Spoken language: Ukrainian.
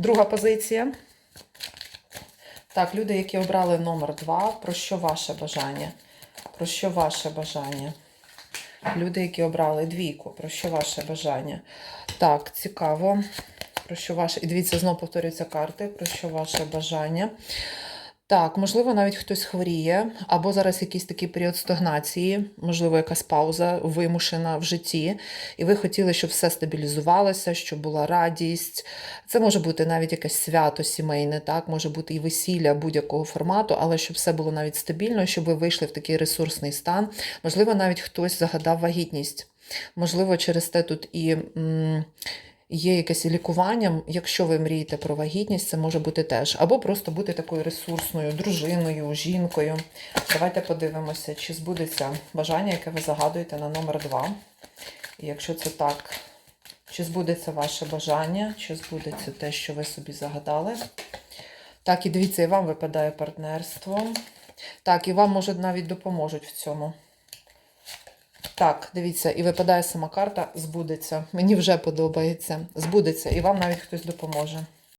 Друга позиція. Так, люди, які обрали номер 2, про що ваше бажання? Про що ваше бажання? Люди, які обрали двійку, про що ваше бажання? Так, цікаво. Про що ваше. І дивіться, знову повторюються карти, про що ваше бажання. Так, можливо, навіть хтось хворіє, або зараз якийсь такий період стагнації, можливо, якась пауза вимушена в житті, і ви хотіли, щоб все стабілізувалося, щоб була радість. Це може бути навіть якесь свято сімейне, так, може бути і весілля будь-якого формату, але щоб все було навіть стабільно, щоб ви вийшли в такий ресурсний стан. Можливо, навіть хтось загадав вагітність. Можливо, через те тут і. м, Є якесь лікування, якщо ви мрієте про вагітність, це може бути теж. Або просто бути такою ресурсною дружиною, жінкою. Давайте подивимося, чи збудеться бажання, яке ви загадуєте на номер 2. І якщо це так, чи збудеться ваше бажання, чи збудеться те, що ви собі загадали. Так, і дивіться, і вам випадає партнерство. Так, і вам, може, навіть допоможуть в цьому. Так, дивіться, і випадає сама карта, збудеться. Мені вже подобається. Збудеться, і вам навіть хтось допоможе.